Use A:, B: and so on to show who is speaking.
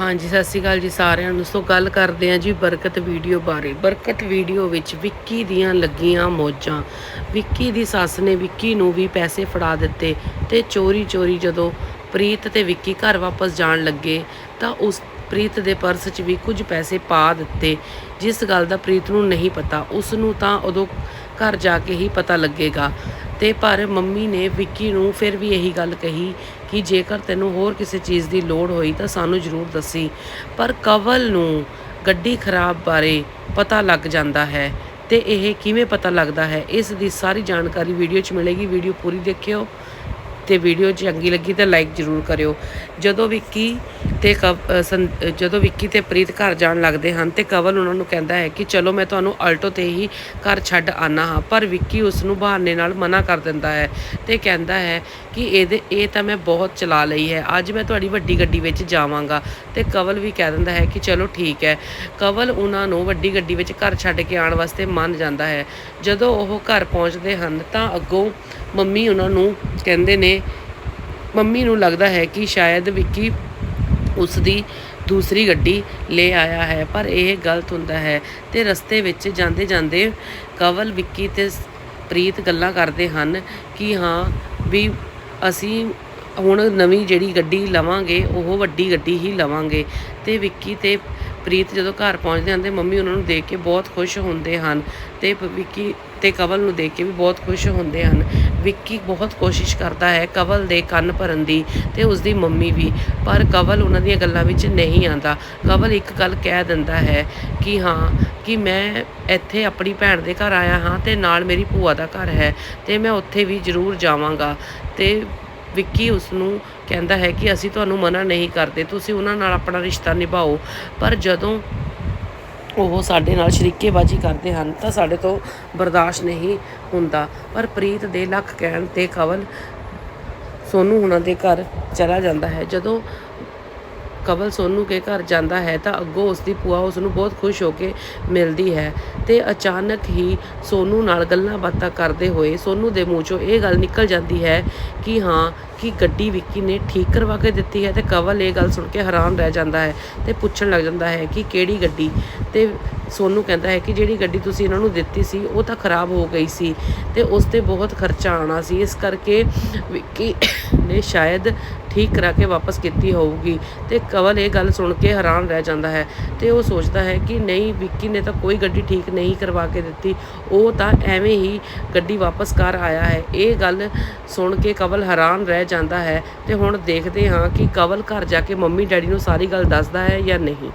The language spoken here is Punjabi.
A: ਹਾਂਜੀ, ਸਤਿ ਸ਼੍ਰੀ ਅਕਾਲ ਜੀ ਸਾਰਿਆਂ ਨੂੰ। ਸੋ ਗੱਲ ਕਰਦੇ ਹਾਂ ਜੀ ਬਰਕਤ ਵੀਡੀਓ ਬਾਰੇ। ਬਰਕਤ ਵੀਡੀਓ ਵਿੱਚ ਵਿੱਕੀ ਦੀਆਂ ਲੱਗੀਆਂ ਮੌਜਾਂ। ਵਿੱਕੀ ਦੀ ਸੱਸ ਨੇ ਵਿੱਕੀ ਨੂੰ ਵੀ ਪੈਸੇ ਫੜਾ ਦਿੱਤੇ ਤੇ ਚੋਰੀ ਚੋਰੀ ਜਦੋਂ ਪ੍ਰੀਤ ਤੇ ਵਿੱਕੀ ਘਰ ਵਾਪਸ ਜਾਣ ਲੱਗੇ ਤਾਂ ਉਸ ਪ੍ਰੀਤ ਦੇ ਪਰਸ 'ਚ ਵੀ ਕੁਝ ਪੈਸੇ ਪਾ ਦਿੱਤੇ। ਜਿਸ ਗੱਲ ਦਾ ਪ੍ਰੀਤ ਨੂੰ ਨਹੀਂ ਪਤਾ, ਉਸ ਨੂੰ ਤਾਂ ਉਦੋਂ ਘਰ ਜਾ ਕੇ ਹੀ ਪਤਾ ਲੱਗੇਗਾ। ਤੇ ਪਰ ਮੰਮੀ ਨੇ ਵਿੱਕੀ ਨੂੰ ਫਿਰ ਵੀ ਇਹੀ ਗੱਲ ਕਹੀ ਕਿ ਜੇਕਰ ਤੈਨੂੰ ਹੋਰ ਕਿਸੇ ਚੀਜ਼ ਦੀ ਲੋੜ ਹੋਈ ਤਾਂ ਸਾਨੂੰ ਜ਼ਰੂਰ ਦੱਸੀ। ਪਰ ਕਵਲ ਨੂੰ ਗੱਡੀ ਖਰਾਬ ਬਾਰੇ ਪਤਾ ਲੱਗ ਜਾਂਦਾ ਹੈ ਤੇ ਇਹ ਕਿਵੇਂ ਪਤਾ ਲੱਗਦਾ ਹੈ, ਇਸ ਦੀ ਸਾਰੀ ਜਾਣਕਾਰੀ ਵੀਡੀਓ 'ਚ ਮਿਲੇਗੀ। ਵੀਡੀਓ ਪੂਰੀ ਦੇਖਿਓ ਤੇ ਵੀਡੀਓ ਚੰਗੀ ਲੱਗੀ ਤਾਂ ਲਾਈਕ ਜ਼ਰੂਰ ਕਰਿਓ। ਜਦੋਂ ਵਿੱਕੀ ਤੇ ਕਵ- ਸੰ- ਜਦੋਂ ਵਿੱਕੀ ਤੇ ਪ੍ਰੀਤ ਘਰ ਜਾਣ ਲੱਗਦੇ ਹਨ ਤੇ ਕਵਲ ਉਹਨਾਂ ਨੂੰ ਕਹਿੰਦਾ ਹੈ ਕਿ ਚਲੋ ਮੈਂ ਤੁਹਾਨੂੰ ਆਲਟੋ ਤੇ ਹੀ ਘਰ ਛੱਡ ਆਨਾ ਹਾਂ, ਪਰ ਵਿੱਕੀ ਉਸ ਨੂੰ ਬਹਾਨੇ ਨਾਲ ਮਨਾ ਕਰ ਦਿੰਦਾ ਹੈ ਤੇ ਕਹਿੰਦਾ ਹੈ ਕਿ ਇਹਦੇ, ਇਹ ਤਾਂ ਮੈਂ ਬਹੁਤ ਚਲਾ ਲਈ ਹੈ, ਅੱਜ ਮੈਂ ਤੁਹਾਡੀ ਵੱਡੀ ਗੱਡੀ ਵਿੱਚ ਜਾਵਾਂਗਾ ਤੇ ਕਵਲ ਵੀ ਕਹਿ ਦਿੰਦਾ ਹੈ ਕਿ ਚਲੋ ਠੀਕ ਹੈ। ਕਵਲ ਉਹਨਾਂ ਨੂੰ ਵੱਡੀ ਗੱਡੀ ਵਿੱਚ ਘਰ ਛੱਡ ਕੇ ਆਉਣ ਵਾਸਤੇ ਮੰਨ ਜਾਂਦਾ ਹੈ। ਜਦੋਂ ਉਹ ਘਰ ਪਹੁੰਚਦੇ ਹਨ ਤਾਂ ਅੱਗੋਂ ਮੰਮੀ ਉਹਨਾਂ ਨੂੰ ਕਹਿੰਦੇ ਨੇ, ਮੰਮੀ ਨੂੰ ਲੱਗਦਾ ਹੈ ਕਿ ਸ਼ਾਇਦ ਵਿੱਕੀ ਉਸ ਦੀ ਦੂਸਰੀ ਗੱਡੀ ਲੈ ਆਇਆ ਹੈ। ਪਰ ਇਹ ਗਲਤ ਹੁੰਦਾ ਹੈ ਤੇ ਰਸਤੇ ਵਿੱਚ ਜਾਂਦੇ ਜਾਂਦੇ ਕਵਲ, ਵਿੱਕੀ ਤੇ ਪ੍ਰੀਤ ਗੱਲਾਂ ਕਰਦੇ ਹਨ ਕਿ ਹਾਂ ਵੀ ਅਸੀਂ ਹੁਣ ਨਵੀਂ ਜਿਹੜੀ ਗੱਡੀ ਲਵਾਂਗੇ, ਉਹ ਵੱਡੀ ਗੱਡੀ ਹੀ ਲਵਾਂਗੇ। ਤੇ ਵਿੱਕੀ ਤੇ ਪ੍ਰੀਤ ਜਦੋਂ ਘਰ ਪਹੁੰਚਦੇ ਹਨ ਤੇ ਮੰਮੀ ਉਹਨਾਂ ਨੂੰ ਦੇਖ ਕੇ ਬਹੁਤ ਖੁਸ਼ ਹੁੰਦੇ ਹਨ ਤੇ ਪ- ਵਿੱਕੀ ਤੇ ਕਵਲ ਨੂੰ ਦੇਖ ਕੇ ਵੀ ਬਹੁਤ ਖੁਸ਼ ਹੁੰਦੇ ਹਨ। ਵਿੱਕੀ ਬਹੁਤ ਕੋਸ਼ਿਸ਼ ਕਰਦਾ ਹੈ ਕਵਲ ਦੇ ਕੰਨ ਭਰਨ ਦੀ ਤੇ ਉਸ ਦੀ ਮੰਮੀ ਵੀ, ਪਰ ਕਵਲ ਉਹਨਾਂ ਦੀਆਂ ਗੱਲਾਂ ਵਿੱਚ ਨਹੀਂ ਆਂਦਾ ਕਵਲ ਇੱਕ ਗੱਲ ਕਹਿ ਦਿੰਦਾ ਹੈ ਕਿ ਹਾਂ, ਕਿ ਮੈਂ ਇੱਥੇ ਆਪਣੀ ਭੈਣ ਦੇ ਘਰ ਆਇਆ ਹਾਂ ਤੇ ਨਾਲ ਮੇਰੀ ਭੂਆ ਦਾ ਘਰ ਹੈ ਤੇ ਮੈਂ ਉੱਥੇ ਵੀ ਜ਼ਰੂਰ ਜਾਵਾਂਗਾ। ਤੇ ਵਿੱਕੀ ਉਸ ਨੂੰ ਕਹਿੰਦਾ ਹੈ ਕਿ ਅਸੀਂ ਤੁਹਾਨੂੰ ਮਨਾ ਨਹੀਂ ਕਰਦੇ, ਤੁਸੀਂ ਉਹਨਾਂ ਨਾਲ ਆਪਣਾ ਰਿਸ਼ਤਾ ਨਿਭਾਓ। ਪਰ ਜਦੋਂ ਉਹ ਸਾਡੇ ਨਾਲ ਸ਼ਰੀਕੇਬਾਜ਼ੀ ਕਰਦੇ ਹਨ ਤਾਂ ਸਾਡੇ ਤੋਂ ਬਰਦਾਸ਼ਤ ਨਹੀਂ ਹੁੰਦਾ। ਪਰ ਪ੍ਰੀਤ ਦੇ ਲੱਖ ਕਹਿਣ ਤੇ ਕਵਲ ਸੋਨੂ ਹੁਣਾਂ ਦੇ ਘਰ ਚਲਾ ਜਾਂਦਾ ਹੈ। ਜਦੋਂ ਕਵਲ ਸੋਨੂ ਕੇ ਘਰ ਜਾਂਦਾ ਹੈ ਤਾਂ ਅੱਗੋਂ ਉਸ ਦੀ ਭੂਆ ਉਸ ਨੂੰ ਬਹੁਤ ਖੁਸ਼ ਹੋ ਕੇ ਮਿਲਦੀ ਹੈ ਤੇ ਅਚਾਨਕ ਹੀ ਸੋਨੂ ਨਾਲ ਗੱਲਾਂ ਬਾਤਾਂ ਕਰਦੇ ਹੋਏ ਸੋਨੂ ਦੇ ਮੂੰਹ ਚੋਂ ਇਹ ਗੱਲ ਨਿਕਲ ਜਾਂਦੀ ਹੈ ਕਿ ਹਾਂ, ਕਿ ਗੱਡੀ ਵਿੱਕੀ ਨੇ ਠੀਕ ਕਰਵਾ ਕੇ ਦਿੱਤੀ ਹੈ ਤੇ ਕਵਲ ਇਹ ਗੱਲ ਸੁਣ ਕੇ ਹੈਰਾਨ ਰਹਿ ਜਾਂਦਾ ਹੈ ਤੇ ਪੁੱਛਣ ਲੱਗ ਜਾਂਦਾ ਹੈ ਕਿ ਕਿਹੜੀ ਗੱਡੀ? ਤੇ ਸੋਨੂੰ ਕਹਿੰਦਾ ਹੈ ਕਿ ਜਿਹੜੀ ਗੱਡੀ ਤੁਸੀਂ ਇਹਨਾਂ ਨੂੰ ਦਿੱਤੀ ਸੀ, ਉਹ ਤਾਂ ਖਰਾਬ ਹੋ ਗਈ ਸੀ ਤੇ ਉਸ ਤੇ ਬਹੁਤ ਖਰਚਾ ਆਣਾ ਸੀ। ਇਸ ਕਰਕੇ ਵਿੱਕੀ ਨੇ ਸ਼ਾਇਦ ਠੀਕ ਕਰਾ ਕੇ ਵਾਪਸ ਕੀਤੀ ਹੋਊਗੀ। ਤੇ ਕਵਲ ਇਹ ਗੱਲ ਸੁਣ ਕੇ ਹੈਰਾਨ ਰਹਿ ਜਾਂਦਾ ਹੈ ਤੇ ਉਹ ਸੋਚਦਾ ਹੈ ਕਿ ਨਹੀਂ, ਵਿੱਕੀ ਨੇ ਤਾਂ ਕੋਈ ਗੱਡੀ ਠੀਕ ਨਹੀਂ ਕਰਵਾ ਕੇ ਦਿੱਤੀ। ਉਹ ਤਾਂ ਐਵੇਂ ਹੀ ਗੱਡੀ ਵਾਪਸ ਕਰ ਆਇਆ ਹੈ। ਇਹ ਗੱਲ ਸੁਣ ਕੇ ਕਵਲ ਹੈਰਾਨ ਰਹਿ ਜਾਂਦਾ ਹੈ ਤੇ ਹੁਣ ਦੇਖਦੇ ਹਾਂ ਕਿ ਕਵਲ ਘਰ ਜਾ ਕੇ ਮੰਮੀ ਡੈਡੀ ਨੂੰ ਸਾਰੀ ਗੱਲ ਦੱਸਦਾ ਹੈ ਜਾਂ ਨਹੀਂ।